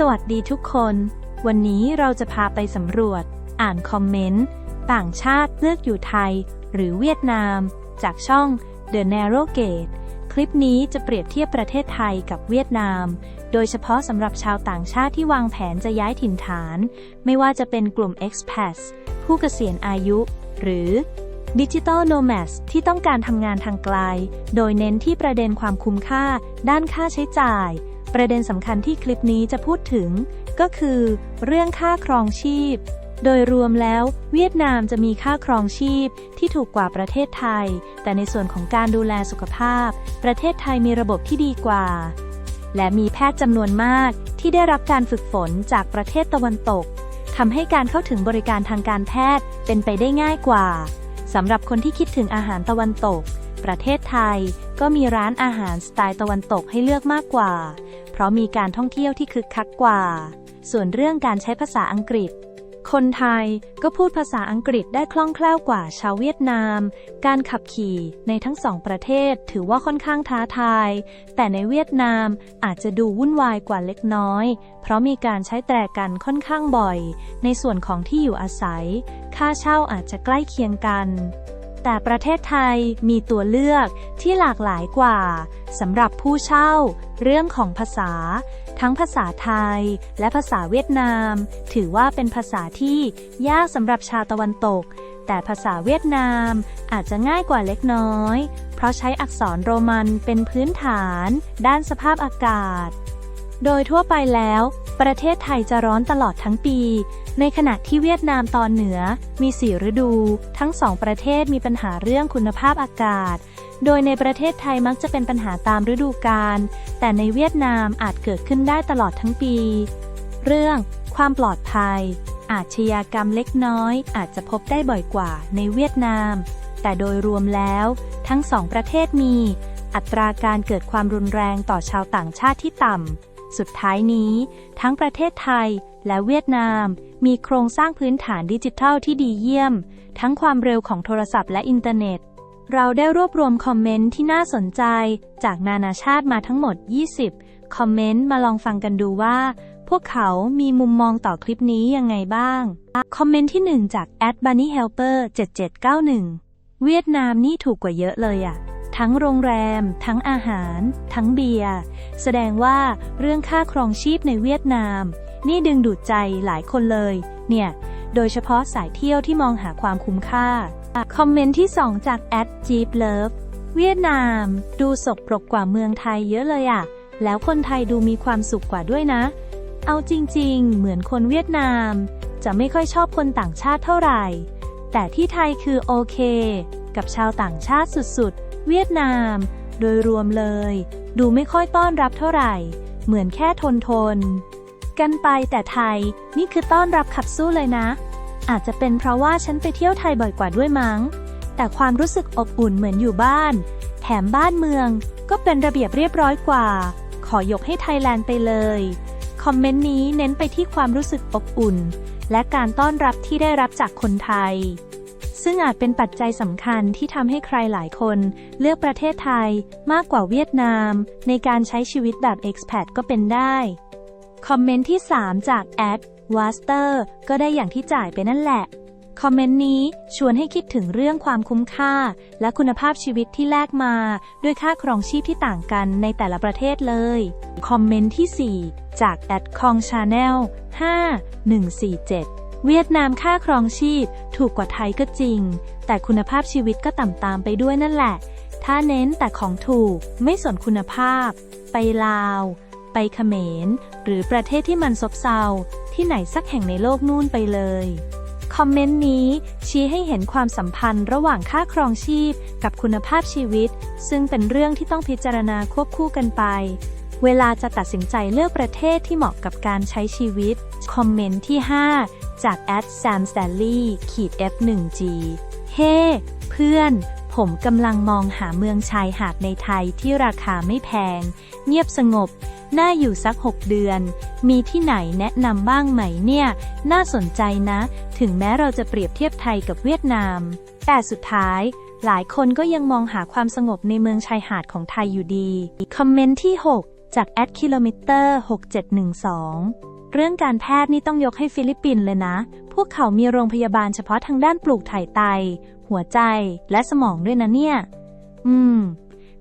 สวัสดีทุกคน วันนี้เราจะพาไปสำรวจ อ่านคอมเมนต์ ต่างชาติเลือกอยู่ไทย หรือเวียดนาม จากช่อง The Narrow Gate คลิปนี้จะเปรียบเทียบประเทศไทยกับเวียดนาม โดยเฉพาะสำหรับชาวต่างชาติที่วางแผนจะย้ายถิ่นฐาน ไม่ว่าจะเป็นกลุ่ม expats ผู้เกษียณอายุ หรือดิจิ t a ลโนแมสที่ต้องการทำงานทางไกล โดยเน้นที่ประเด็นความคุ้มค่า ด้านค่าใช้จ่าย ประเด็นสำคัญที่คลิปนี้จะพูดถึง ก็คือ เรื่องค่าครองชีพ โดยรวมแล้ว เวียดนามจะมีค่าครองชีพที่ถูกกว่าประเทศไทย แต่ในส่วนของการดูแลสุขภาพ ประเทศไทยมีระบบที่ดีกว่า และมีแพทย์จำนวนมากที่ได้รับการฝึกฝนจากประเทศตะวันตกทำให้การเข้าถึงบริการทางการแพทย์เป็นไปได้ง่ายกว่าสำหรับคนที่คิดถึงอาหารตะวันตก ประเทศไทยก็มีร้านอาหารสไตล์ตะวันตกให้เลือกมากกว่า เพราะมีการท่องเที่ยวที่คึกคักกว่า ส่วนเรื่องการใช้ภาษาอังกฤษ คนไทยก็พูดภาษาอังกฤษได้คล่องแคล่วกว่าชาวเวียดนาม การขับขี่ในทั้งสองประเทศถือว่าค่อนข้างท้าทาย แต่ในเวียดนามอาจจะดูวุ่นวายกว่าเล็กน้อย เพราะมีการใช้แตรกันค่อนข้างบ่อย ในส่วนของที่อยู่อาศัย ค่าเช่าอาจจะใกล้เคียงกันแต่ประเทศไทยมีตัวเลือกที่หลากหลายกว่าสำหรับผู้เช่า เรื่องของภาษา ทั้งภาษาไทย และภาษาเวียดนาม ถือว่าเป็นภาษาที่ยากสำหรับชาวตะวันตก แต่ภาษาเวียดนามอาจจะง่ายกว่าเล็กน้อย เพราะใช้อักษรโรมันเป็นพื้นฐาน ด้านสภาพอากาศ โดยทั่วไปแล้ว ประเทศไทยจะร้อนตลอดทั้งปี ในขณะที่เวียดนามตอนเหนือมีสี่ฤดู ทั้งสองประเทศมีปัญหาเรื่องคุณภาพอากาศ โดยในประเทศไทยมักจะเป็นปัญหาตามฤดูกาล แต่ในเวียดนามอาจเกิดขึ้นได้ตลอดทั้งปี เรื่องความปลอดภัย อาชญากรรมเล็กน้อย อาจจะพบได้บ่อยกว่าในเวียดนาม แต่โดยรวมแล้ว ทั้งสองประเทศมี อัตราการเกิดความรุนแรงต่อชาวต่างชาติที่ต่ำ สุดท้ายนี้ ทั้งประเทศไทยและเวียดนาม มีโครงสร้างพื้นฐานดิจิทัลที่ดีเยี่ยม ทั้งความเร็วของโทรศัพท์และอินเทอร์เน็ต เราได้รวบรวมคอมเมนต์ที่น่าสนใจ จากนานาชาติมาทั้งหมด 20 คอมเมนต์มาลองฟังกันดูว่า พวกเขามีมุมมองต่อคลิปนี้ยังไงบ้าง คอมเมนต์ที่ 1 จาก @bunnyhelper 7791 เวียดนามนี่ถูกกว่าเยอะเลยอะทั้งโรงแรม ทั้งอาหาร ทั้งเบียร์ แสดงว่าเรื่องค่าครองชีพในเวียดนาม นี่ดึงดูดใจหลายคนเลย เนี่ย โดยเฉพาะสายเที่ยวที่มองหาความคุ้มค่า คอมเมนต์ที่ 2 จาก @jeep love เวียดนาม ดูสกปรกกว่าเมืองไทยเยอะเลยอะแล้วคนไทยดูมีความสุขกว่าด้วยนะ เอาจริงๆ เหมือนคนเวียดนาม จะไม่ค่อยชอบคนต่างชาติเท่าไหร่ แต่ที่ไทยคือโอเค กับชาวต่างชาติสุดๆ เวียดนาม โดยรวมเลย ดูไม่ค่อยต้อนรับเท่าไหร่ เหมือนแค่ทนทนๆกันไปแต่ไทยนี่คือต้อนรับขับสู้เลยนะ อาจจะเป็นเพราะว่าฉันไปเที่ยวไทยบ่อยกว่าด้วยมั้ง แต่ความรู้สึกอบอุ่นเหมือนอยู่บ้าน แถมบ้านเมืองก็เป็นระเบียบเรียบร้อยกว่า ขอยกให้ไทยแลนด์ไปเลย คอมเมนต์นี้เน้นไปที่ความรู้สึกอบอุ่น และการต้อนรับที่ได้รับจากคนไทย ซึ่งอาจเป็นปัจจัยสำคัญที่ทำให้ใครหลายคนเลือกประเทศไทยมากกว่าเวียดนาม ในการใช้ชีวิตแบบ expat ก็เป็นได้ คอมเมนต์ที่ 3 จากแอด วาสเตอร์ ก็ได้อย่างที่จ่ายไปนั่นแหละ คอมเมนต์นี้ชวนให้คิดถึงเรื่องความคุ้มค่า และคุณภาพชีวิตที่แลกมา ด้วยค่าครองชีพที่ต่างกันในแต่ละประเทศเลย คอมเมนต์ที่ 4 จากแอดคองชาแนล5147เวียดนามค่าครองชีพถูกกว่าไทยก็จริง แต่คุณภาพชีวิตก็ต่ำตามไปด้วยนั่นแหละ ถ้าเน้นแต่ของถูกไม่สนคุณภาพ ไปลาว ไปเขมร หรือประเทศที่มันซบเซา ที่ไหนสักแห่งในโลกนู่นไปเลย คอมเมนต์นี้ชี้ให้เห็นความสัมพันธ์ระหว่างค่าครองชีพกับคุณภาพชีวิต ซึ่งเป็นเรื่องที่ต้องพิจารณาควบคู่กันไป เวลาจะตัดสินใจเลือกประเทศที่เหมาะกับการใช้ชีวิต คอมเมนต์ที่ 5 จาก sam stanley ขีด f1g เฮ้เพื่อน ผมกำลังมองหาเมืองชายหาดในไทยที่ราคาไม่แพง เงียบสงบ น่าอยู่สัก 6 เดือน มีที่ไหนแนะนำบ้างไหมเนี่ย น่าสนใจนะ ถึงแม้เราจะเปรียบเทียบไทยกับเวียดนาม แต่สุดท้ายหลายคนก็ยังมองหาความสงบในเมืองชายหาดของไทยอยู่ดี คอมเมนต์ที่ 6 จากแอดคิโลเมตร6712 เรื่องการแพทย์นี่ต้องยกให้ฟิลิปปินส์เลยนะ พวกเขามีโรงพยาบาลเฉพาะทางด้านปลูกถ่ายไต หัวใจ และสมองด้วยนะเนี่ย อืม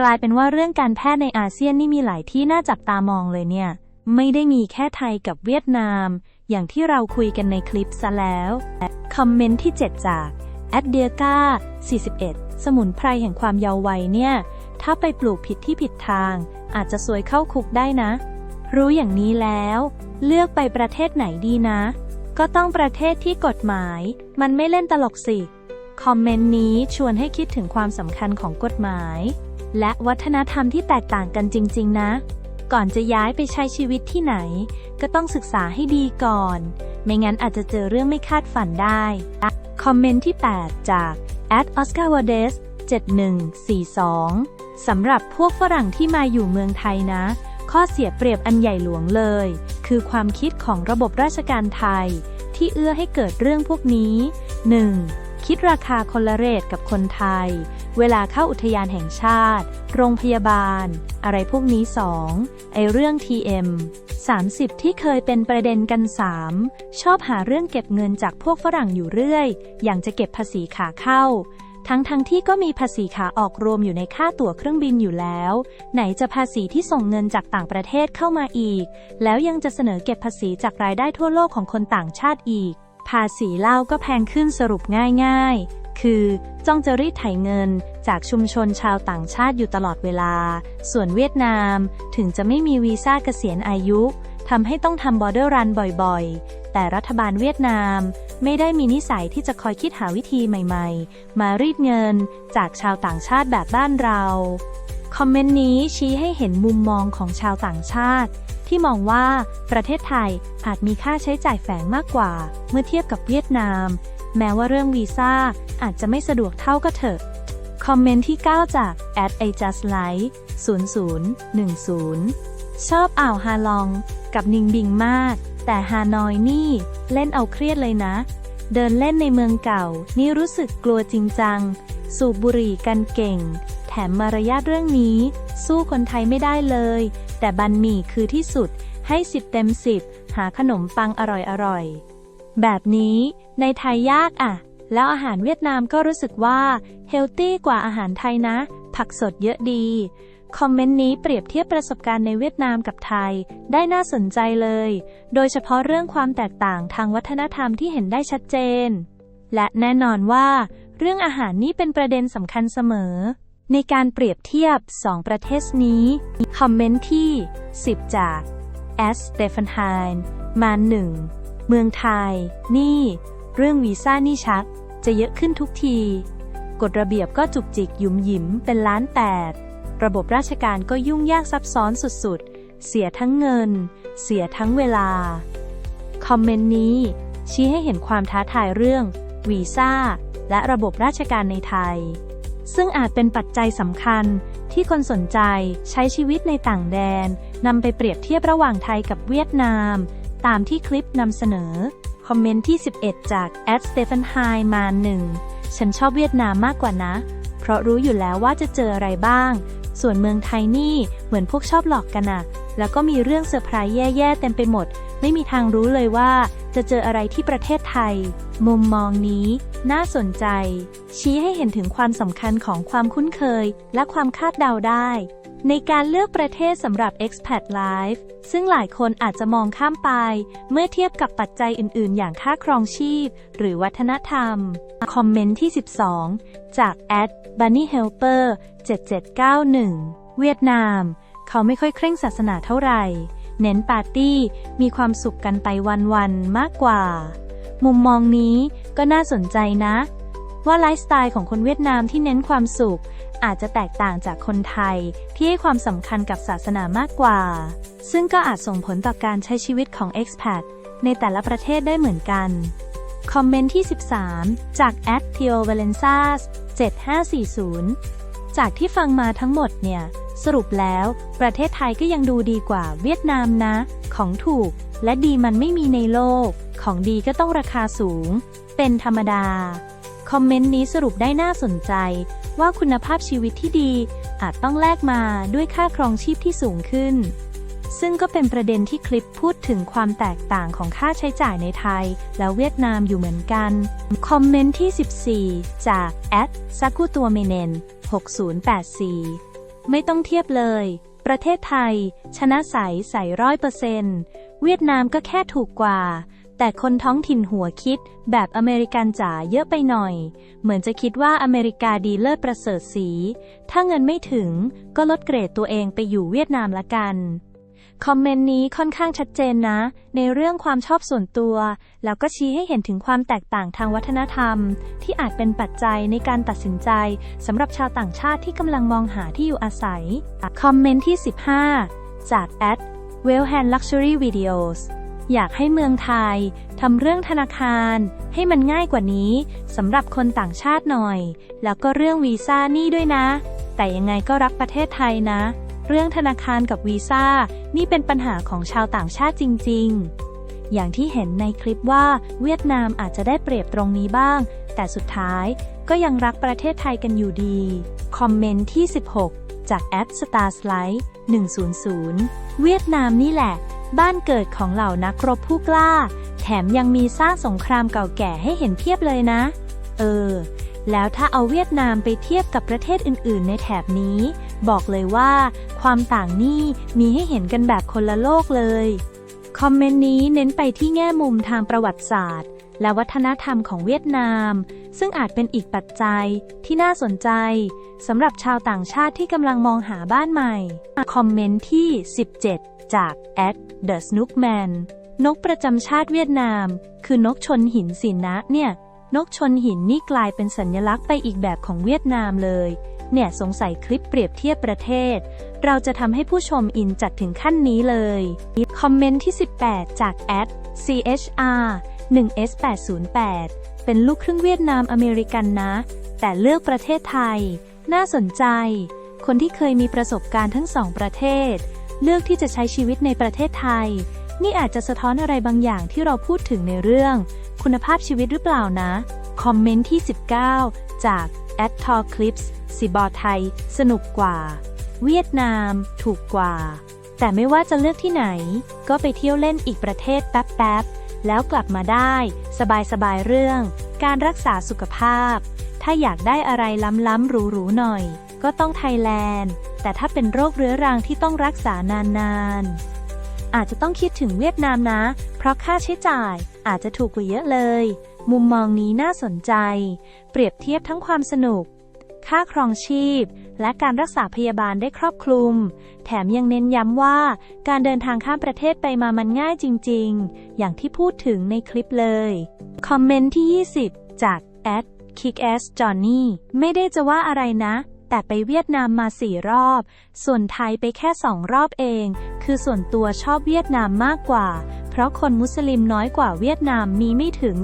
กลายเป็นว่าเรื่องการแพทย์ในอาเซียนนี่มีหลายที่น่าจับตามองเลยเนี่ย ไม่ได้มีแค่ไทยกับเวียดนาม อย่างที่เราคุยกันในคลิปซะแล้ว คอมเมนต์ที่ 7 จากแอดเดียกา41 สมุนไพรแห่งความเยาว์วัยเนี่ย ถ้าไปปลูกผิดที่ผิดทาง อาจจะซวยเข้าคุกได้นะ รู้อย่างนี้แล้ว เลือกไปประเทศไหนดีนะ ก็ต้องประเทศที่กฎหมาย มันไม่เล่นตลกสิ คอมเมนต์นี้ชวนให้คิดถึงความสำคัญของกฎหมาย และวัฒนธรรมที่แตกต่างกันจริง ๆ นะ ก่อนจะย้ายไปใช้ชีวิตที่ไหน ก็ต้องศึกษาให้ดีก่อน ไม่งั้นอาจจะเจอเรื่องไม่คาดฝันได้ คอมเมนต์ที่ 8 จาก a d Oscar w a d e s 7142สำหรับพวกฝรั่งที่มาอยู่เมืองไทยนะ ข้อเสียเปรียบอันใหญ่หลวงเลย คือความคิดของระบบราชการไทย ที่เอื้อให้เกิดเรื่องพวกนี้ 1. คิดราคาคนละเรทกับคนไทย เวลาเข้าอุทยานแห่งชาติ โรงพยาบาล อะไรพวกนี้ 2. ไอเรื่อง TM 30 ที่เคยเป็นประเด็นกัน 3. ชอบหาเรื่องเก็บเงินจากพวกฝรั่งอยู่เรื่อย อย่างจะเก็บภาษีขาเข้า ทั้งทั้งที่ก็มีภาษีขาออกรวมอยู่ในค่าตั๋วเครื่องบินอยู่แล้ว ไหนจะภาษีที่ส่งเงินจากต่างประเทศเข้ามาอีก แล้วยังจะเสนอเก็บภาษีจากรายได้ทั่วโลกของคนต่างชาติอีก ภาษีเหล้าก็แพงขึ้นสรุปง่ายๆ คือ จ้องจะรีดไถเงินจากชุมชนชาวต่างชาติอยู่ตลอดเวลา ส่วนเวียดนามถึงจะไม่มีวีซ่าเกษียณอายุทำให้ต้องทำบอร์เดอร์รันบ่อยๆ แต่รัฐบาลเวียดนามไม่ได้มีนิสัยที่จะคอยคิดหาวิธีใหม่ๆ มารีดเงินจากชาวต่างชาติแบบบ้านเรา คอมเมนต์นี้ชี้ให้เห็นมุมมองของชาวต่างชาติ ที่มองว่าประเทศไทยอาจมีค่าใช้จ่ายแฝงมากกว่า เมื่อเทียบกับเวียดนาม แม้ว่าเรื่องวีซ่าอาจจะไม่สะดวกเท่าก็เถอะ คอมเมนต์ที่ 9 จาก at a just like 0010 ชอบอ่าวฮาลอง กับนิงบิงมาก แต่ฮานอยนี่เล่นเอาเครียดเลยนะ เดินเล่นในเมืองเก่า นี่รู้สึกกลัวจริงจัง สูบบุหรี่กันเก่ง แถมมารยาทเรื่องนี้ สู้คนไทยไม่ได้เลย แต่บันหมี่คือที่สุดให้สิบเต็มสิบหาขนมปังอร่อยๆ แบบนี้ในไทยยากอะ แล้วอาหารเวียดนามก็รู้สึกว่าเฮลตี้กว่าอาหารไทยนะ ผักสดเยอะดี คอมเมนต์นี้เปรียบเทียบประสบการณ์ในเวียดนามกับไทย ได้น่าสนใจเลย โดยเฉพาะเรื่องความแตกต่างทางวัฒนธรรมที่เห็นได้ชัดเจน และแน่นอนว่า เรื่องอาหารนี่เป็นประเด็นสำคัญเสมอ ในการเปรียบเทียบ 2 ประเทศนี้ คอมเมนต์ที่ 10 จาก S. s t e p h a n h e i m มาหนึ่งเมืองไทย นี่ เรื่องวีซ่านี่ชัก จะเยอะขึ้นทุกที กฎระเบียบก็จุกจิกหยุมหยิมเป็นล้านแปด ระบบราชการก็ยุ่งยากซับซ้อนสุดๆ เสียทั้งเงิน เสียทั้งเวลา คอมเมนต์นี้ ชี้ให้เห็นความท้าทายเรื่องวีซ่าและระบบราชการในไทย ซึ่งอาจเป็นปัจจัยสำคัญที่คนสนใจใช้ชีวิตในต่างแดนนำไปเปรียบเทียบระหว่างไทยกับเวียดนาม ตามที่คลิปนำเสนอ คอมเมนต์ที่ 11 จาก s t e p h a n h i มาหนึ่งฉันชอบเวียดนามมากกว่านะ เพราะรู้อยู่แล้วว่าจะเจออะไรบ้าง ส่วนเมืองไทยนี่เหมือนพวกชอบหลอกกันอะแล้วก็มีเรื่องเซอร์ไพรส์แย่ๆเต็มไปหมด ไม่มีทางรู้เลยว่าจะเจออะไรที่ประเทศไทย มุมมองนี้ น่าสนใจ ชี้ให้เห็นถึงความสำคัญของความคุ้นเคย และความคาดเดาได้ ในการเลือกประเทศสำหรับ expat life ซึ่งหลายคนอาจจะมองข้ามไป เมื่อเทียบกับปัจจัยอื่น ๆ อย่างค่าครองชีพ หรือวัฒนธรรม คอมเมนต์ที่ 12 จาก at bunny helper 7791 เวียดนาม เขาไม่ค่อยเคร่งศาสนาเท่าไหร่ เน้นปาร์ตี้ มีความสุขกันไปวัน ๆ มากกว่า มุมมองนี้ก็น่าสนใจนะ ว่าไลฟ์สไตล์ของคนเวียดนามที่เน้นความสุข อาจจะแตกต่างจากคนไทยที่ให้ความสำคัญกับศาสนามากกว่า ซึ่งก็อาจส่งผลต่อการใช้ชีวิตของ expat ในแต่ละประเทศได้เหมือนกัน คอมเมนต์ที่ 13 จาก a t t h e o v a l e n z a 7540 จากที่ฟังมาทั้งหมดเนี่ย สรุปแล้ว ประเทศไทยก็ยังดูดีกว่าเวียดนามนะ ของถูก และดีมันไม่มีในโลก ของดีก็ต้องราคาสูง เป็นธรรมดา คอมเมนต์นี้สรุปได้น่าสนใจ ว่าคุณภาพชีวิตที่ดี อาจต้องแลกมาด้วยค่าครองชีพที่สูงขึ้น ซึ่งก็เป็นประเด็นที่คลิปพูดถึงความแตกต่างของค่าใช้จ่ายในไทย และเวียดนามอยู่เหมือนกัน คอมเมนต์ที่ 14 จากแอดซักุตัวเมเนน6084 ไม่ต้องเทียบเลยประเทศไทย ชนะใสใสร้อยเปอร์เซนต์ เวียดนามก็แค่ถูกกว่า แต่คนท้องถิ่นหัวคิด แบบอเมริกันจ๋าเยอะไปหน่อย เหมือนจะคิดว่าอเมริกาดีเลิศประเสริฐสี ถ้าเงินไม่ถึงก็ลดเกรดตัวเองไปอยู่เวียดนามละกันคอมเมนต์นี้ค่อนข้างชัดเจนนะ ในเรื่องความชอบส่วนตัว แล้วก็ชี้ให้เห็นถึงความแตกต่างทางวัฒนธรรม ที่อาจเป็นปัจจัยในการตัดสินใจสำหรับชาวต่างชาติที่กำลังมองหาที่อยู่อาศัย คอมเมนต์ที่ 15 จากแอด w e l l h a n d Luxury Videos อยากให้เมืองไทยทำเรื่องธนาคาร ให้มันง่ายกว่านี้สำหรับคนต่างชาติหน่อย แล้วก็เรื่องวีซ่านี่ด้วยนะ แต่ยังไงก็รักประเทศไทยนะ เรื่องธนาคารกับวีซ่านี่เป็นปัญหาของชาวต่างชาติจริง ๆ อย่างที่เห็นในคลิปว่าเวียดนามอาจจะได้เปรียบตรงนี้บ้าง แต่สุดท้ายก็ยังรักประเทศไทยกันอยู่ดี คอมเมนต์ที่ 16 จากแอด Star Slide 100 เวียดนามนี่แหละ บ้านเกิดของเหล่านักรบผู้กล้า แถมยังมีสร้างสงครามเก่าแก่ให้เห็นเพียบเลยนะ เออ แล้วถ้าเอาเวียดนามไปเทียบกับประเทศอื่น ๆ ในแถบนี้ บอกเลยว่า ความต่างนี่มีให้เห็นกันแบบคนละโลกเลย คอมเมนต์นี้เน้นไปที่แง่มุมทางประวัติศาสตร์ และวัฒนธรรมของเวียดนาม ซึ่งอาจเป็นอีกปัจจัยที่น่าสนใจสำหรับชาวต่างชาติที่กำลังมองหาบ้านใหม่ คอมเมนต์ที่ 17 จาก at the snookman นกประจำชาติเวียดนาม คือนกชนหินสินะเนี่ย นกชนหินนี่กลายเป็นสัญลักษณ์ไปอีกแบบของเวียดนามเลย เนี่ยสงสัยคลิปเปรียบเทียบประเทศ เราจะทำให้ผู้ชมอินจัดถึงขั้นนี้เลย คอมเมนต์ที่ 18 จาก chr 1s808 เป็นลูกครึ่งเวียดนามอเมริกันนะ แต่เลือกประเทศไทย น่าสนใจ คนที่เคยมีประสบการณ์ทั้งสองประเทศ เลือกที่จะใช้ชีวิตในประเทศไทย นี่อาจจะสะท้อนอะไรบางอย่างที่เราพูดถึงในเรื่อง คุณภาพชีวิตหรือเปล่านะ คอมเมนต์ที่ 19 จาก a d t a l Clips สิบอไทย สนุกกว่า เวียดนาม ถูกกว่า แต่ไม่ว่าจะเลือกที่ไหน ก็ไปเที่ยวเล่นอีกประเทศแป๊บๆ แล้วกลับมาได้ สบายๆเรื่อง การรักษาสุขภาพ ถ้าอยากได้อะไรล้ำๆหรูๆหน่อย ก็ต้องไทยแลนด์ แต่ถ้าเป็นโรคเรื้อรังที่ต้องรักษานานๆ อาจจะต้องคิดถึงเวียดนามนะ เพราะค่าใช้จ่ายอาจจะถูกกว่าเยอะเลย มุมมองนี้น่าสนใจ เปรียบเทียบทั้งความสนุก ค่าครองชีพ และการรักษาพยาบาลได้ครอบคลุม แถมยังเน้นย้ำว่า การเดินทางข้ามประเทศไปมามันง่ายจริง ๆ อย่างที่พูดถึงในคลิปเลย คอมเมนต์ที่ 20 จาก at kickass johnny ไม่ได้จะว่าอะไรนะ แต่ไปเวียดนามมาสี่รอบ ส่วนไทยไปแค่สองรอบเอง คือส่วนตัวชอบเวียดนามมากกว่า เพราะคนมุสลิมน้อยกว่าเวียดนามมีไม่ถึง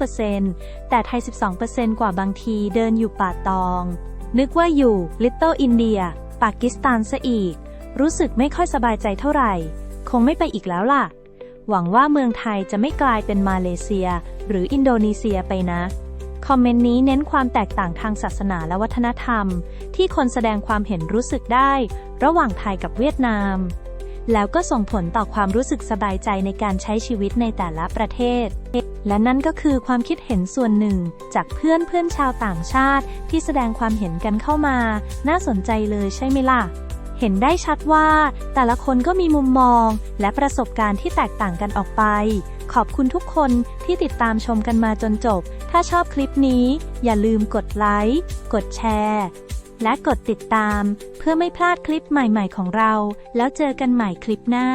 0.5%แต่ไทย 12%กว่าบางทีเดินอยู่ป่าตอง นึกว่าอยู่ลิตเติ้ลอินเดีย ปากีสถานซะอีก รู้สึกไม่ค่อยสบายใจเท่าไหร่ คงไม่ไปอีกแล้วล่ะ หวังว่าเมืองไทยจะไม่กลายเป็นมาเลเซีย หรืออินโดนีเซียไปนะ คอมเมนต์นี้เน้นความแตกต่างทางศาสนาและวัฒนธรรม ที่คนแสดงความเห็นรู้สึกได้ ระหว่างไทยกับเวียดนาม แล้วก็ส่งผลต่อความรู้สึกสบายใจในการใช้ชีวิตในแต่ละประเทศ และนั่นก็คือความคิดเห็นส่วนหนึ่ง จากเพื่อนเพื่อนชาวต่างชาติ ที่แสดงความเห็นกันเข้ามา น่าสนใจเลยใช่ไหมล่ะ เห็นได้ชัดว่า แต่ละคนก็มีมุมมอง และประสบการณ์ที่แตกต่างกันออกไป ขอบคุณทุกคนที่ติดตามชมกันมาจนจบ ถ้าชอบคลิปนี้ อย่าลืมกดไลค์ กดแชร์ และกดติดตาม เพื่อไม่พลาดคลิปใหม่ๆของเรา แล้วเจอกันใหม่คลิปหน้า